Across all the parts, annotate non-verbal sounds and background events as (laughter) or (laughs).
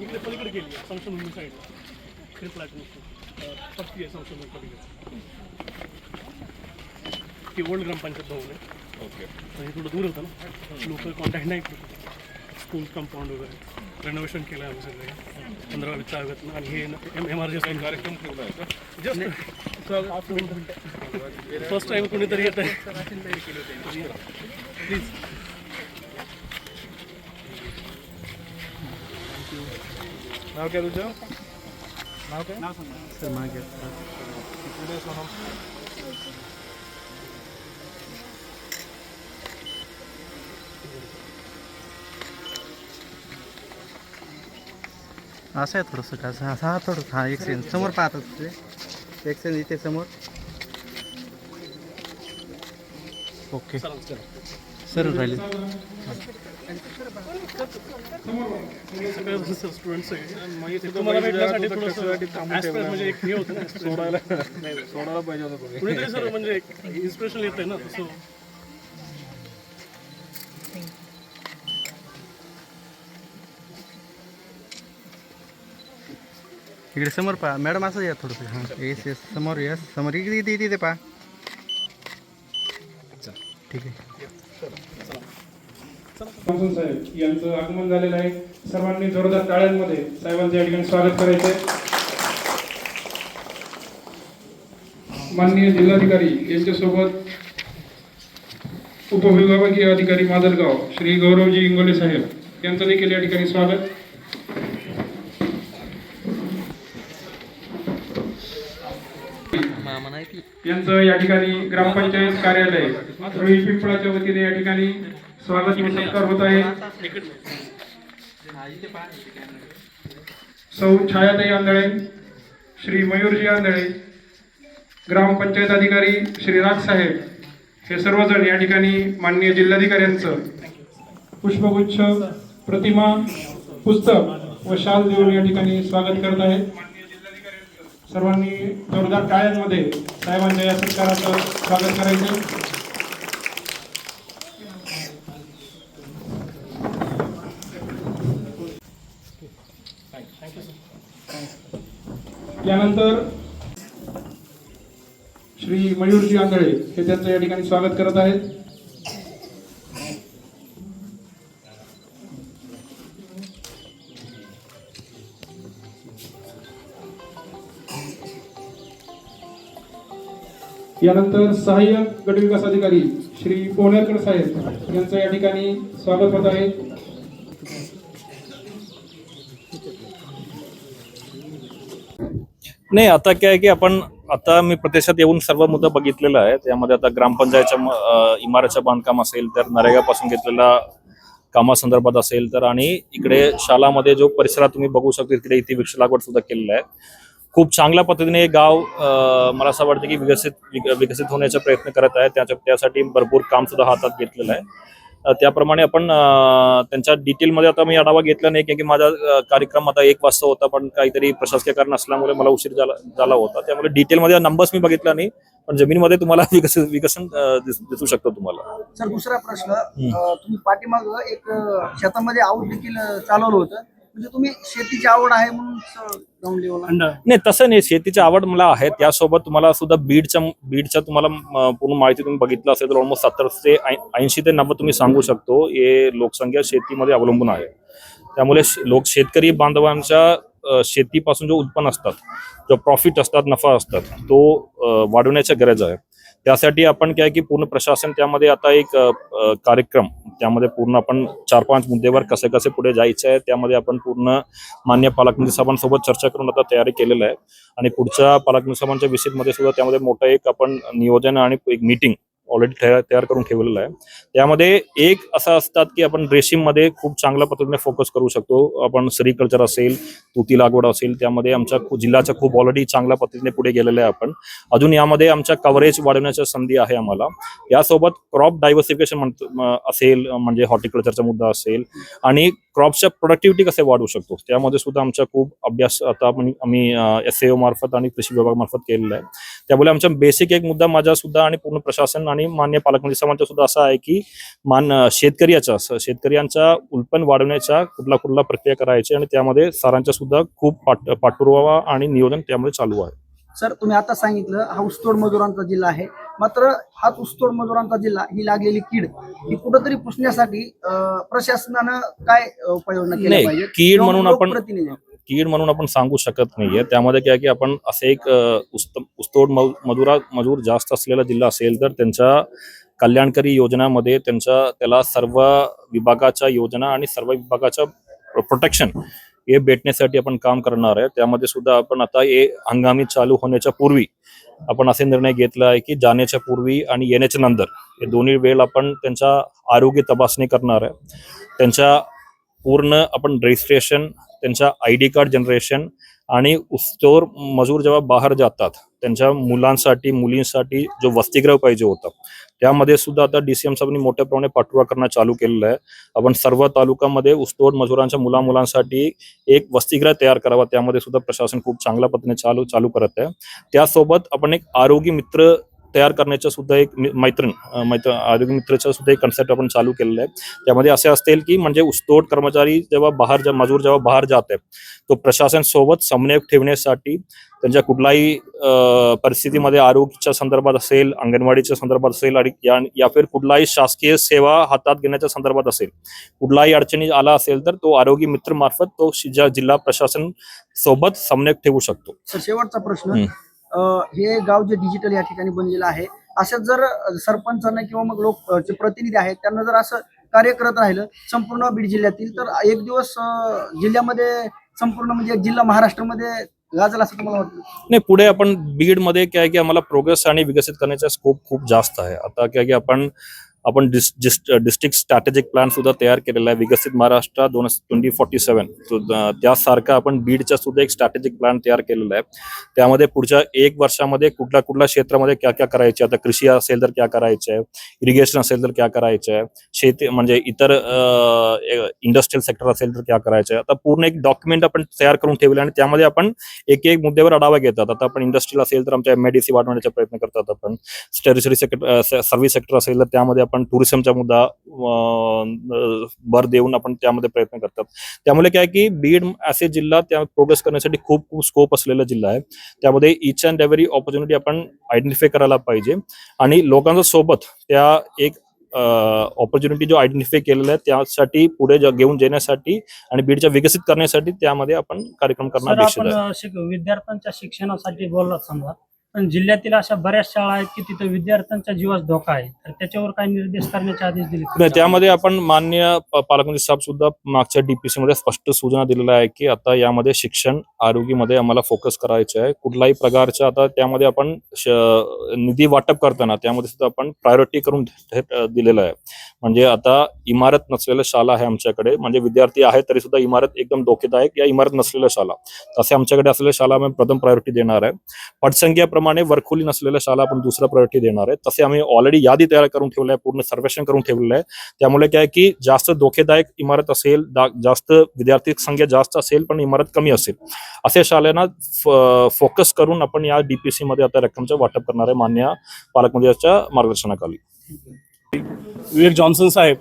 इकडे पलीकडे गेली संशोधन साईडला इकडे प्लॅटून पत्ती आहे संशोधन पलीकडे. ती ओल्ड ग्रामपंचायत भवन आहे. ओके. म्हणजे थोडं दूर होतं ना. लोकल कॉन्टॅक्ट नाही स्कूल कंपाऊंड वगैरे. रेनोव्हेशन केलं आहे सगळे. पंधरा वीस चालत आणि हे एम आर जी कार्यक्रम ठेवला आहे का? जस्ट फर्स्ट टाइम कोणीतरी येत आहे. प्लीज नाव काय तुझं? नाव काय? पुणे सोनम असं आहे थोडंसं का? असं हा थोडं. हा एक सेकंड समोर पाहतात ते. एक सेकंड इथे समोर. ओके. सर राहिले तुम्हाला सोडायला सोडायला पाहिजे होतं सर म्हणजे इन्स्पिरेशन येत आहे ना इकडे समोर पहा. मॅडम असं या थोडंसं. हां. येस येस समोर येस समोर. इकडे इथे इथे पहा. ठीक आहे. मान्सून साहेब यांचं आगमन झालेलं आहे. सर्वांनी जोरदार टाळ्यांमध्ये साहेबांचं या ठिकाणी स्वागत करायचे माननीय जिल्हाधिकारी यांच्यासोबत उपविभागीय अधिकारी माजलगाव श्री गौरवजी इंगोले साहेब यांचं देखील या ठिकाणी स्वागत. यांचं या ठिकाणी ग्रामपंचायत कार्यालय पिंपळाच्या वतीने या ठिकाणी स्वागत व सत्कार होत आहे. सौ छायाताई आंधळे श्री मयूरजी आंधळे ग्रामपंचायत अधिकारी श्री राज साहेब हे सर्वजण या ठिकाणी माननीय जिल्हाधिकाऱ्यांचं पुष्पगुच्छ प्रतिमा पुस्तक व शाल देऊन या ठिकाणी स्वागत करत आहेत सर्वांनी जोरदार टाळ्यांमध्ये साहेबांच्या या सत्काराचं स्वागत करायचं. त्यानंतर श्री मयूरजी आंधळे हे त्यांचं या ठिकाणी स्वागत करत आहेत. यानंतर सहाय्यक गटविकास अधिकारी श्री पोनेरकर साहेब यांचं या ठिकाणी स्वागत होत आहे. नाही आता काय आहे की आपण आता मी प्रदेशात येऊन सर्व मुद्दा बघितलेला आहे. त्यामध्ये आता ग्रामपंचायतच्या म- इमारतचं बांधकाम असेल तर नरेगापासून घेतलेला कामासंदर्भात असेल तर आणि इकडे शालामध्ये जो परिसरात तुम्ही बघू शकता तिकडे इथे वृक्ष लागवड सुद्धा केलेला आहे. खूप चांगल्या पद्धतीने हे गाव मला असं वाटतं की विकसित विक- विकसित होण्याचा प्रयत्न करत आहे. त्याच्या त्यासाठी भरपूर काम सुद्धा हातात घेतलेलं आहे. त्याप्रमाणे आपण त्यांच्या डिटेलमध्ये आता मी आढावा घेतला नाही कारण की माझा कार्यक्रम आता एक वाजता होता पण काहीतरी प्रशासकीय कारण असल्यामुळे मला उशीर झाला झाला होता. त्यामुळे डिटेलमध्ये नंबर्स मी बघितला नाही पण जमिनीमध्ये तुम्हाला (laughs) विकसित विकसन दिस- शकतो तुम्हाला. सर दुसरा प्रश्न तुम्ही पाठीमाग एक शेतामध्ये आऊट देखील चालवलं होतं. म्हणजे तुम्ही शेतीची आवड आहे म्हणून ग्राउंड नाही तसं नाही. शेतीची आवड मला आहे त्यासोबत तुम्हाला सुद्धा बीडच्या बीडच्या तुम्हाला पूर्ण माहिती तुम्ही बघितलं असेल तर ऑलमोस्ट सत्तर ते ऐंशी ते नव्वद तुम्ही सांगू शकतो. हे लोकसंख्या शेतीमध्ये अवलंबून आहे. त्यामुळे लोक शेतकरी बांधवांच्या शेतीपासून जो उत्पन्न असतात जो प्रॉफिट असतात नफा असतात तो वाढवण्याच्या वाढवण्याची गरज आहे त्यासाठी आपण काय की पूर्ण प्रशासन त्यामध्ये आता एक कार्यक्रम त्यामध्ये पूर्ण आपण चार पाच मुद्द्यावर कसे कसे पुढे जायचं आहे त्यामध्ये आपण पूर्ण मान्य पालकमंत्री साहेबांसोबत चर्चा करून आता तयारी केलेलं आहे. आणि पुढच्या पालकमंत्री साहेबांच्या विसिटमध्ये सुद्धा त्यामध्ये मोठं एक आपण नियोजन आणि एक मीटिंग ऑलरेडी तयार करून ठेवलेलं आहे. त्यामध्ये एक असं असतात की आपण रेशीममध्ये खूप चांगल्या पद्धतीने फोकस करू शकतो. आपण सेरिकल्चर असेल तुती लागवड असेल त्यामध्ये आमच्या जिल्ह्याच्या खूप ऑलरेडी चांगल्या पद्धतीने पुढे गेलेलं आहे आपण. अजून यामध्ये आमच्या कव्हरेज वाढवण्याच्या संधी आहे आम्हाला. यासोबत क्रॉप डायव्हर्सिफिकेशन असेल म्हणजे हॉर्टिकल्चरचा मुद्दा असेल आणि क्रॉपच्या प्रोडक्टिव्हिटी कसे वाढवू शकतो त्यामध्ये सुद्धा आमचा खूप अभ्यास आता आपण आम्ही एस ए मार्फत आणि कृषी विभागामार्फत केलेला आहे. त्यामुळे आमचा बेसिक एक मुद्दा माझा सुद्धा आणि पूर्ण प्रशासन आणि मान्य पालकमंत्री साहेबांचा सुद्धा असा आहे की मान शेतकऱ्याचा शेतकऱ्यांचा उत्पन्न वाढवण्याचा कुठला कुठला प्रक्रिया करायची आणि त्यामध्ये सरांचा सुद्धा खूप पाठ पाठपुरावा आणि नियोजन त्यामध्ये चालू आहे. सर तुम्ही आता सांगितलं हा ऊसतोड मजुरांचा जिल्हा आहे. मात्र हाच ऊसतोड मजुरांचा जिल्हा ही लागलेली कीड ही कुठंतरी पुसण्यासाठी प्रशासनानं काय उपाययोजना पाहिजेत? कीड म्हणून आपण- कीड म्हणून आपण सांगू शकत नाहीये. त्यामध्ये काय की आपण असे एक उस्तोड मजुरा मजूर जास्त असलेला जिल्हा असेल तर त्यांच्या कल्याणकारी योजनामध्ये त्यांच्या त्याला सर्व विभागाच्या योजना आणि सर्व विभागाच्या प्रोटेक्शन हे भेटण्यासाठी आपण काम करणार आहे. त्यामध्ये सुद्धा आपण आता हे हंगामी चालू होण्याच्या पूर्वी आपण असे निर्णय घेतला आहे की जाण्याच्या पूर्वी आणि येण्याच्या नंतर हे दोन्ही वेळ आपण त्यांच्या आरोग्य तपासणी करणार आहे. त्यांच्या पूर्ण आपण रजिस्ट्रेशन त्यांच्या आय डी कार्ड जनरेशन आणि ऊसतोड मजूर जेव्हा बाहेर जातात त्यांच्या मुलांसाठी मुलींसाठी जो वसतिगृह पाहिजे होता त्यामध्ये सुद्धा आता डीसीएम साहेबांनी मोठ्या प्रमाणे पाठपुरा करणं चालू केलेलं आहे. आपण सर्व तालुक्यामध्ये ऊसतोड मजुरांच्या मुला मुलांसाठी एक वसतिगृह तयार करावा त्यामध्ये सुद्धा प्रशासन खूप चांगल्या पद्धतीने चालू चालू करत आहे. त्यासोबत आपण एक आरोग्य मित्र तयार करण्याचं सुद्धा एक मैत्रीण मैत्र आरोग्य मित्रचा सुद्धा एक कन्सेप्ट आपण चालू केलेला आहे. त्यामध्ये असे असतील की म्हणजे ऊसतोड कर्मचारी जेव्हा बाहेर जे- मजूर जेव्हा बाहेर जात आहे तो प्रशासन सोबत समन्वय ठेवण्यासाठी त्यांच्या कुठलाही परिस्थितीमध्ये आरोग्याच्या संदर्भात असेल अंगणवाडीच्या संदर्भात असेल आणि या फिर कुठलाही शासकीय सेवा हातात घेण्याच्या संदर्भात असेल कुठलाही अडचणी आला असेल तर तो आरोग्य मित्र मार्फत तो जिल्हा प्रशासन सोबत समन्वय ठेवू शकतो. शेवटचा प्रश्न. हे गाव जे डिजिटल या ठिकाणी बनलेलं आहे असं जर सरपंचांना किंवा मग लोक जे प्रतिनिधी आहेत त्यांना जर असं कार्य करत राहिलं संपूर्ण बीड जिल्ह्यातील तर एक दिवस जिल्ह्यामध्ये संपूर्ण म्हणजे जिल्हा महाराष्ट्रामध्ये गाजल असं तुम्हाला वाटतं? नाही पुढे आपण बीडमध्ये काय की आम्हाला प्रोग्रेस आणि विकसित करण्याचा स्कोप खूप जास्त आहे. आता काय की आपण आपण डिस्ट्रिक्ट स्ट्रॅटेजिक प्लॅन सुद्धा तयार केलेला आहे. विकसित महाराष्ट्र दोन ट्वेंटी फोर्टी सेवन त्यासारखा आपण बीडचा सुद्धा एक स्ट्रॅटेजिक प्लॅन तयार केलेला आहे. त्यामध्ये पुढच्या एक वर्षामध्ये कुठल्या कुठल्या क्षेत्रामध्ये क्या क्या करायचे? आता कृषी असेल तर क्या करायचं? आहे इरिगेशन असेल तर क्या करायचं? आहे शेती म्हणजे इतर इंडस्ट्रियल सेक्टर असेल तर क्या करायचं? आहे आता पूर्ण एक डॉक्युमेंट आपण तयार करून ठेवले आणि त्यामध्ये आपण एक एक मुद्द्यावर आढावा घेतात आता आपण इंडस्ट्रियल असेल तर आमच्या एमआयडीसी वाढवण्याचा प्रयत्न करतात आपण. टेरिटरी सेक्टर सर्व्हिस सेक्टर असेल तर त्यामध्ये आपण टुरिझमचा मुद्दा भर देऊन आपण त्यामध्ये प्रयत्न करतात. त्यामुळे काय की बीड असे जिल्हा त्या प्रोग्रेस करण्यासाठी खूप खूप स्कोप असलेला जिल्हा आहे. त्यामध्ये इच अँड एव्हरी ऑपॉर्च्युनिटी आपण आयडेंटिफाय करायला पाहिजे. आणि लोकांच्या सोबत त्या एक ऑपॉर्च्युनिटी जो आयडेंटिफाय केलेला आहे त्यासाठी पुढे घेऊन जाण्यासाठी आणि बीडच्या विकसित करण्यासाठी त्यामध्ये आपण कार्यक्रम करणं सर अपेक्षित आपण आहे. अ, शिक- विद्यार्थ्यांच्या शिक्षणासाठी बोललात समजा. पण जिल्ह्यातील अशा बऱ्याच शाळा आहेत की तिथं विद्यार्थ्यांचा जीवास धोका आहे. तर त्याच्यावर काही निर्देश करण्याचे आदेश दिले नाही त्यामध्ये आपण मान्य प- पालकमंत्री साहेब सुद्धा मागच्या डीपीसी मध्ये स्पष्ट सूचना दिलेल्या आहे की आता यामध्ये शिक्षण आरोग्यामध्ये आम्हाला फोकस करायचं आहे. कुठलाही प्रकारच्या आता त्यामध्ये आपण श- निधी वाटप करताना त्यामध्ये सुद्धा आपण प्रायोरिटी करून ठे- दिलेलं आहे. म्हणजे आता इमारत नसलेल्या शाळा आहे आमच्याकडे. म्हणजे विद्यार्थी आहे तरी सुद्धा इमारत एकदम धोकेदायक या इमारत नसलेल्या शाळा तसे आमच्याकडे असलेल्या शाळा आम्ही प्रथम प्रायोरिटी देणार आहे. प्रमाणे वरखोली नसलेल्या शाळा आपण दुसरा प्रायोरिटी देणार आहे. तसे आम्ही ऑलरेडी यादी तयार करून ठेवलं आहे पूर्ण सर्वेक्षण करून ठेवलेलं आहे. त्यामुळे काय की जास्त धोकेदायक इमारत असेल जास्त विद्यार्थी संख्या जास्त असेल पण इमारत कमी असेल. अशा शाळांना फोकस करून आपण या डीपीसी मध्ये आता रक्कमचं वाटप करणार आहे मान्य पालकमंत्र्यांच्या मार्गदर्शनाखाली. विवेक जॉन्सन साहेब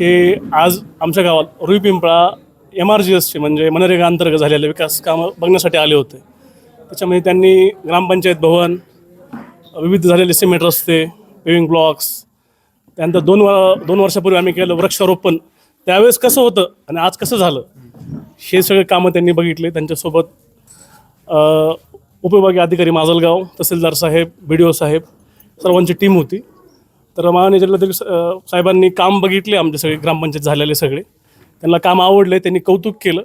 हे आज आमच्या गावात Rui Pimpala M R G एसचे म्हणजे मनरेगा अंतर्गत झालेले विकास कामं बघण्यासाठी आले होते. त्याच्यामध्ये त्यांनी ग्रामपंचायत भवन विविध झालेले सिमेंट रस्ते पेविंग ब्लॉक्स त्यानंतर दोन वर दोन वर्षापूर्वी आम्ही केलं वृक्षारोपण. त्यावेळेस कसं होतं आणि आज कसं झालं हे सगळे कामं त्यांनी बघितले. त्यांच्यासोबत उपविभागीय अधिकारी माजलगाव तहसीलदार साहेब बी डी ओ साहेब सर्वांची टीम होती. तर माननीय जिल्हाधिकारी साहेबांनी काम बघितले आमचे सगळे ग्रामपंचायत झालेले सगळे. त्यांना काम आवडले त्यांनी कौतुक केलं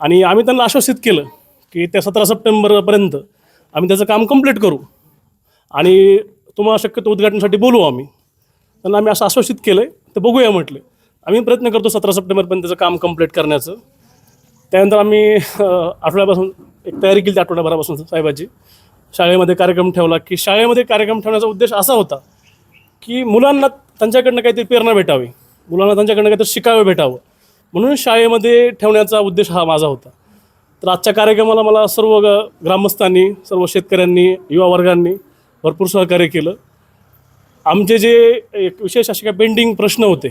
आणि आम्ही त्यांना आश्वासित केलं की त्या सतरा सप्टेंबरपर्यंत आम्ही त्याचं काम कंप्लीट करू. आणि तुम्हाला शक्यतो उद्घाटनासाठी बोलू आम्ही. त्यांना आम्ही असं आश्वासित केलं आहे तर बघूया म्हटले. आम्ही प्रयत्न करतो सतरा सप्टेंबरपर्यंत त्याचं काम कंप्लीट करण्याचं. त्यानंतर आम्ही आठवड्यापासून एक तयारी केली त्या आठवड्याभरापासून साहेबाची. शाळेमध्ये कार्यक्रम ठेवला की शाळेमध्ये कार्यक्रम ठेवण्याचा उद्देश असा होता की मुलांना त्यांच्याकडनं काहीतरी प्रेरणा भेटावी. मुलांना त्यांच्याकडनं काहीतरी शिकावं भेटावं. म्हणून शाळेमध्ये ठेवण्याचा उद्देश हा माझा होता. तर आजच्या कार्यक्रमाला मला सर्व ग्रामस्थांनी सर्व शेतकऱ्यांनी युवा वर्गांनी भरपूर सहकार्य केलं. आमचे जे एक विशेष असे काही पेंडिंग प्रश्न होते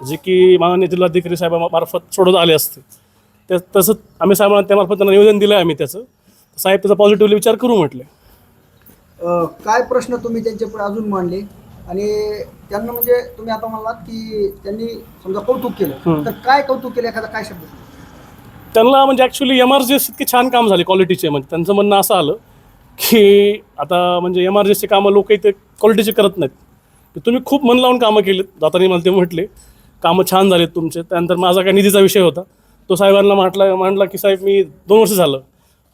जे की माननीय जिल्हाधिकारी साहेबांमार्फत सोडवत आले असते त्या तसं आम्ही साहेबांना त्यामार्फत त्यांना निवेदन दिलं आहे आम्ही त्याचं. साहेब त्याचा पॉझिटिव्हली विचार करू म्हटले. काय प्रश्न तुम्ही त्यांच्या पुढे अजून मांडले? आणि त्यांना म्हणजे तुम्ही आता म्हणलात की त्यांनी समजा कौतुक केलं. तर काय कौतुक केलं? एखादा काय शब्द त्यांना म्हणजे actually M R G S इतके छान काम झाले क्वालिटीचे म्हणजे त्यांचं म्हणणं असं आलं की आता म्हणजे एम आर जी एसचे कामं लोक इथे क्वालिटीचे करत नाहीत. तुम्ही खूप मन लावून कामं केलीत. जाताना मला ते म्हटले. कामं छान झालेत तुमचे. त्यानंतर माझा काय निधीचा विषय होता. तो साहेबांना म्हटला म्हटला की साहेब मी दोन वर्ष झालं.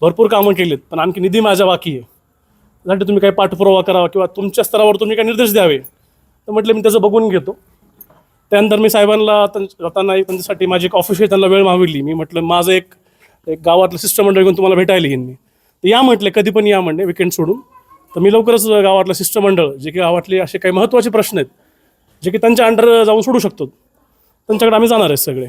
भरपूर कामं केलीत पण आणखी निधी माझ्या बाकी आहे. त्यासाठी तुम्ही काही पाठपुरावा करावा किंवा तुमच्या स्तरावर तुम्ही काही निर्देश द्यावे. तर म्हटलं मी त्याचं बघून घेतो. त्यानंतर मी साहेबांना जाताना त्यांच्यासाठी माझी एक ऑफिशियल त्यांना वेळ मागविली. मी म्हटलं माझं एक एक गावातलं शिष्टमंडळ घेऊन तुम्हाला भेटायला येईन मी. तर या म्हटले कधी पण या म्हणणे विकेंड सोडून. तर मी लवकरच गावातलं शिष्टमंडळ जे की गावातले असे काही महत्त्वाचे प्रश्न आहेत जे की त्यांच्या अंडर जाऊन सोडू शकतो. त्यांच्याकडे आम्ही जाणार आहे सगळे.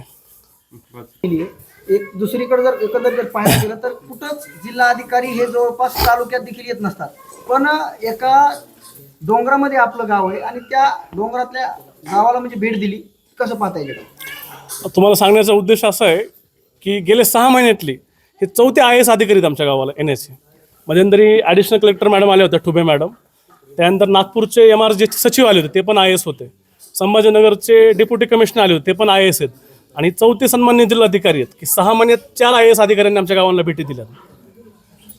एक दुसरीकडे जर एकंदर जर पाहायला गेलं तर कुठंच जिल्हा अधिकारी हे जवळपास तालुक्यात देखील येत नसतात. पण एका डोंगरामध्ये आपलं गाव आहे आणि त्या डोंगरातल्या गावाला म्हणजे भेट दिली कसं पाहता येईल? तुम्हाला सांगण्याचा उद्देश असा आहे की गेले सहा महिन्यातले हे चौथे आय एस अधिकारी आहेत आमच्या गावाला एन एस मध्यंतरी ॲडिशनल कलेक्टर मॅडम आले होते ठुबे मॅडम त्यानंतर नागपूरचे एम आर जे सचिव आले होते ते पण आय एस होते. संभाजीनगरचे डेप्युटी कमिशनर आले होते ते पण आय एस आहेत. आणि चौथे सन्मान्य जिल्हाधिकारी आहेत की सहा महिन्यात चार आय एस अधिकाऱ्यांनी आमच्या गावांना भेटी दिल्या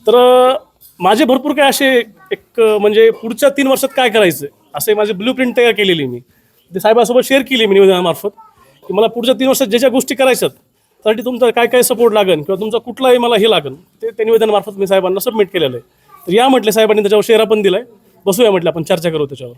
तर माझे भरपूर काय असे एक म्हणजे पुढच्या तीन वर्षात काय करायचं असे माझे ब्ल्यू प्रिंट तयार केलेली मी. ते साहेबांसोबत शेअर केली मी निवेदनामार्फत की मला पुढच्या तीन वर्षात ज्या ज्या गोष्टी करायच्यात त्यासाठी तुमचा काय काय सपोर्ट लागेल किंवा तुमचा कुठलाही मला हे लागेल ते त्या निवेदनामार्फत मी साहेबांना सबमिट केलेलं आहे. तर या म्हटले साहेबांनी त्याच्यावर शेअर पण दिला आहे बसूया म्हटलं आपण चर्चा करू त्याच्यावर.